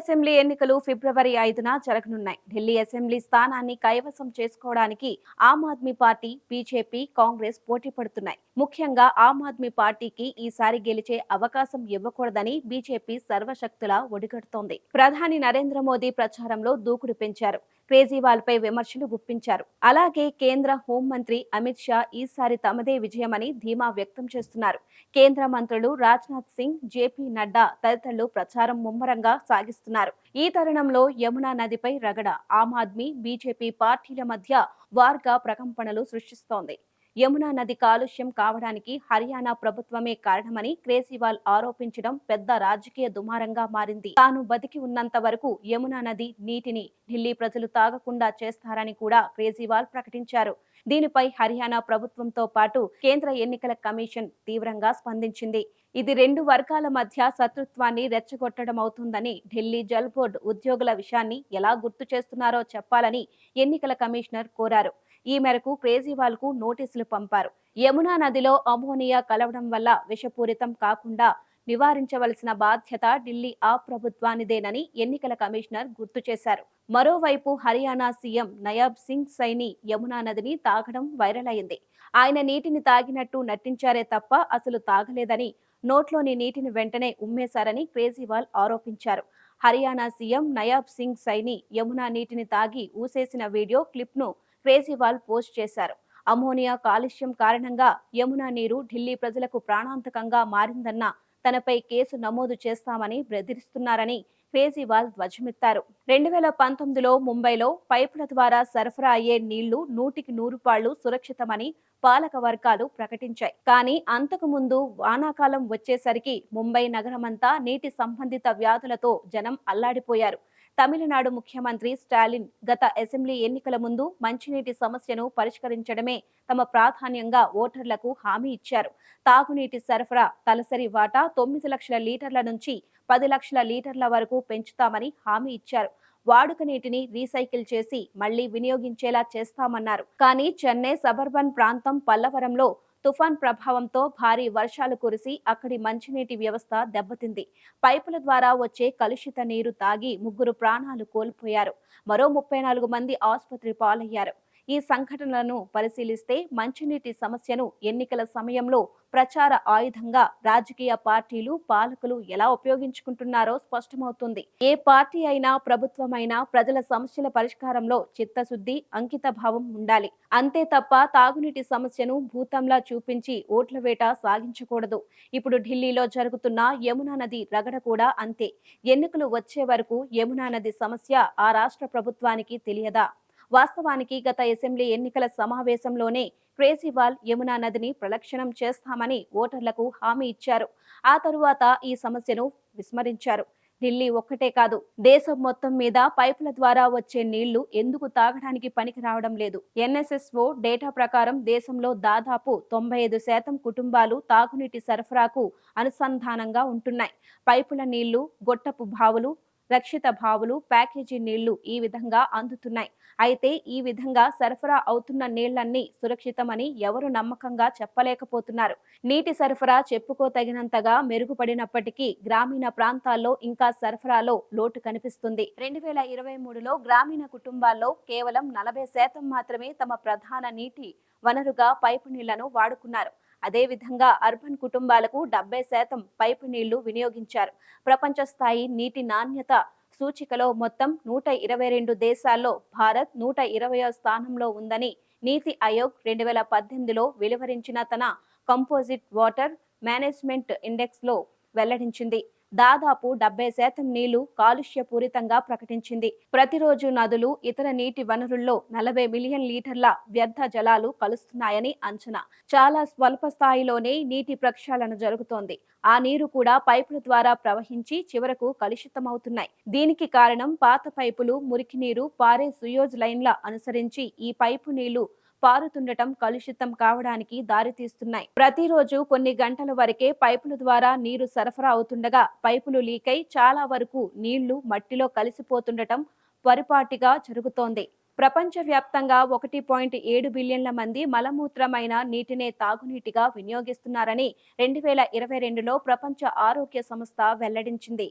Assembly ఎన్నికలు ఫిబ్రవరి ఐదున జరగనున్నాయి. ఢిల్లీ అసెంబ్లీ స్థానాన్ని కైవసం చేసుకోవడానికి ఆమ్ ఆద్మీ పార్టీ బీజేపీ కాంగ్రెస్ పోటీ పడుతున్నాయి. ముఖ్యంగా ఆమ్ ఆద్మీ పార్టీకి ఈసారి గెలిచే అవకాశం ఇవ్వకూడదని బీజేపీ సర్వశక్తులా ఒడిగడుతోంది. ప్రధాని నరేంద్ర మోదీ ప్రచారంలో దూకుడు పెంచారు. కేజ్రీవాల్ పై విమర్శలు గుప్పించారు. అలాగే కేంద్ర హోంమంత్రి అమిత్ షా ఈసారి తమదే విజయమని ధీమా వ్యక్తం చేస్తున్నారు. కేంద్ర మంత్రులు రాజ్నాథ్ సింగ్ జేపీ నడ్డా తదితరులు ప్రచారం ముమ్మరంగా సాగిస్తున్నారు. ఈ తరుణంలో యమునా నదిపై రగడ ఆమ్ ఆద్మీ బీజేపీ పార్టీల మధ్య వార్గా ప్రకంపనలు సృష్టిస్తోంది. యమునా నది కాలుష్యం కావడానికి హర్యానా ప్రభుత్వమే కారణమని కేజ్రీవాల్ ఆరోపించడం పెద్ద రాజకీయ దుమారంగా మారింది. తాను బతికి ఉన్నంత వరకు యమునా నది నీటిని ఢిల్లీ ప్రజలు తాగకుండా చేస్తారని కూడా కేజ్రీవాల్ ప్రకటించారు. దీనిపై హర్యానా ప్రభుత్వంతో పాటు కేంద్ర ఎన్నికల కమిషన్ తీవ్రంగా స్పందించింది. ఇది రెండు వర్గాల మధ్య శత్రుత్వాన్ని రెచ్చగొట్టడం అవుతుందని ఢిల్లీ జల్ బోర్డు ఉద్యోగుల విషయాన్ని ఎలా గుర్తు చేస్తున్నారో చెప్పాలని ఎన్నికల కమిషనర్ కోరారు. ఈ మేరకు కేజ్రీవాల్కు నోటీసులు పంపారు. యమునా నదిలో అమోనియా కలవడం వల్ల విషపూరితం కాకుండా నివారించవలసిన బాధ్యత ఢిల్లీ ఆ ప్రభుత్వానిదేనని ఎన్నికల కమిషనర్ గుర్తు చేశారు. మరోవైపు హర్యానా సీఎం నయాబ్ సింగ్ సైని యమునా నదిని తాగడం వైరల్ అయింది. ఆయన నీటిని తాగినట్టు నటించారే తప్ప అసలు తాగలేదని నోట్లోని నీటిని వెంటనే ఉమ్మేశారని కేజ్రీవాల్ ఆరోపించారు. హర్యానా సీఎం నయాబ్ సింగ్ సైని యమునా నీటిని తాగి ఊసేసిన వీడియో క్లిప్ను కేజ్రీవాల్ పోస్ట్ చేశారు. అమోనియా కాలుష్యం కారణంగా యమునా నీరు ఢిల్లీ ప్రజలకు ప్రాణాంతకంగా మారిందన్న తనపై కేసు నమోదు చేస్తామని బెదిరిస్తున్నారని కేజ్రీవాల్ ధ్వజమెత్తారు. రెండు వేల పంతొమ్మిదిలో ముంబైలో పైపుల ద్వారా సరఫరా అయ్యే నీళ్ళు నూటికి నూరు పాళ్ళు సురక్షితమని పాలక వర్గాలు ప్రకటించాయి. కానీ అంతకు ముందు వానాకాలం వచ్చేసరికి ముంబై నగరమంతా నీటి సంబంధిత వ్యాధులతో జనం అల్లాడిపోయారు. తమిళనాడు ముఖ్యమంత్రి స్టాలిన్ గత అసెంబ్లీ ఎన్నికల ముందు మంచినీటి సమస్యను పరిష్కరించడమే తమ ప్రాధాన్యంగా ఓటర్లకు హామీ ఇచ్చారు. తాగునీటి సరఫరా తలసరి వాటా తొమ్మిది లక్షల లీటర్ల నుంచి పది లక్షల లీటర్ల వరకు పెంచుతామని హామీ ఇచ్చారు. వాడుక నీటిని రీసైకిల్ చేసి మళ్ళీ వినియోగించేలా చేస్తామన్నారు. కానీ చెన్నై సబర్బన్ ప్రాంతం పల్లవరంలో తుఫాన్ ప్రభావంతో భారీ వర్షాలు కురిసి అక్కడి మంచినీటి వ్యవస్థ దెబ్బతింది. పైపుల ద్వారా వచ్చే కలుషిత నీరు తాగి ముగ్గురు ప్రాణాలు కోల్పోయారు. మరో ముప్పై నాలుగు మంది ఆసుపత్రి పాలయ్యారు. ఈ సంఘటనలను పరిశీలిస్తే మంచినీటి సమస్యను ఎన్నికల సమయంలో ప్రచార ఆయుధంగా రాజకీయ పార్టీలు పాలకులు ఎలా ఉపయోగించుకుంటున్నారో స్పష్టమవుతుంది. ఏ పార్టీ అయినా ప్రభుత్వమైనా ప్రజల సమస్యల పరిష్కారంలో చిత్తశుద్ధి అంకితభావం ఉండాలి. అంతే తప్ప తాగునీటి సమస్యను భూతంలా చూపించి ఓట్ల వేట సాగించకూడదు. ఇప్పుడు ఢిల్లీలో జరుగుతున్న యమునా నది రగడ కూడా అంతే. ఎన్నికలు వచ్చే వరకు యమునా నది సమస్య ఆ రాష్ట్ర ప్రభుత్వానికి తెలియదా? వాస్తవానికి గత అసెంబ్లీ ఎన్నికల సమావేశంలోనే కేజ్రీవాల్ యమునా నదిని ప్రలక్షణం చేస్తామని ఓటర్లకు హామీ ఇచ్చారు. ఆ తరువాత ఈ సమస్యను విస్మరించారు. ఢిల్లీ ఒక్కటే కాదు దేశం మొత్తం మీద పైపుల ద్వారా వచ్చే నీళ్ళు ఎందుకు తాగడానికి పనికి రావడం లేదు. ఎన్ఎస్ఎస్ఓ డేటా ప్రకారం దేశంలో దాదాపు తొంభై ఐదు శాతం కుటుంబాలు తాగునీటి సరఫరాకు అనుసంధానంగా ఉంటున్నాయి. పైపుల నీళ్ళు గొట్టపు బావులు రక్షిత బావులు ప్యాకేజీ నీళ్ళు ఈ విధంగా అందుతున్నాయి. అయితే ఈ విధంగా సరఫరా అవుతున్న నీళ్ళన్నీ సురక్షితమని ఎవరు నమ్మకంగా చెప్పలేకపోతున్నారు. నీటి సరఫరా చెప్పుకోతగినంతగా మెరుగుపడినప్పటికీ గ్రామీణ ప్రాంతాల్లో ఇంకా సరఫరాలో లోటు కనిపిస్తుంది. రెండు వేల ఇరవై మూడులో గ్రామీణ కుటుంబాల్లో కేవలం నలభై శాతం మాత్రమే తమ ప్రధాన నీటి వనరుగా పైపు నీళ్ళను వాడుకున్నారు. అదేవిధంగా అర్బన్ కుటుంబాలకు డెబ్బై శాతం పైపు నీళ్ళు వినియోగించారు. ప్రపంచ స్థాయి నీటి నాణ్యత సూచికలో మొత్తం నూట ఇరవై రెండు దేశాల్లో భారత్ నూట ఇరవయో స్థానంలో ఉందని నీతి ఆయోగ్ రెండు వేల పద్దెనిమిదిలో వెలువరించిన తన కంపోజిట్ వాటర్ మేనేజ్మెంట్ ఇండెక్స్లో వెల్లడించింది. దాదాపు డెబ్బై శాతం నీళ్ళు కాలుష్యపూరితంగా ప్రకటించింది. ప్రతిరోజు నదులు ఇతర నీటి వనరుల్లో నలభై మిలియన్ లీటర్ల వ్యర్థ జలాలు కలుస్తున్నాయని అంచనా. చాలా స్వల్ప స్థాయిలోనే నీటి ప్రక్షాళన జరుగుతోంది. ఆ నీరు కూడా పైపుల ద్వారా ప్రవహించి చివరకు కలుషితమవుతున్నాయి. దీనికి కారణం పాత పైపులు మురికి నీరు పారే సుయోజ్ లైన్ల అనుసరించి ఈ పైపు నీళ్ళు పారుతుండటం కలుషితం కావడానికి దారితీస్తున్నాయి. ప్రతిరోజు కొన్ని గంటల వరకే పైపుల ద్వారా నీరు సరఫరా అవుతుండగా పైపులు లీకై చాలా వరకు నీళ్ళు మట్టిలో కలిసిపోతుండటం పరిపాటిగా జరుగుతోంది. ప్రపంచవ్యాప్తంగా ఒకటి పాయింట్ ఏడు బిలియన్ల మంది మలమూత్రమైన నీటినే తాగునీటిగా వినియోగిస్తున్నారని రెండు వేల ఇరవై రెండులో ప్రపంచ ఆరోగ్య సంస్థ వెల్లడించింది.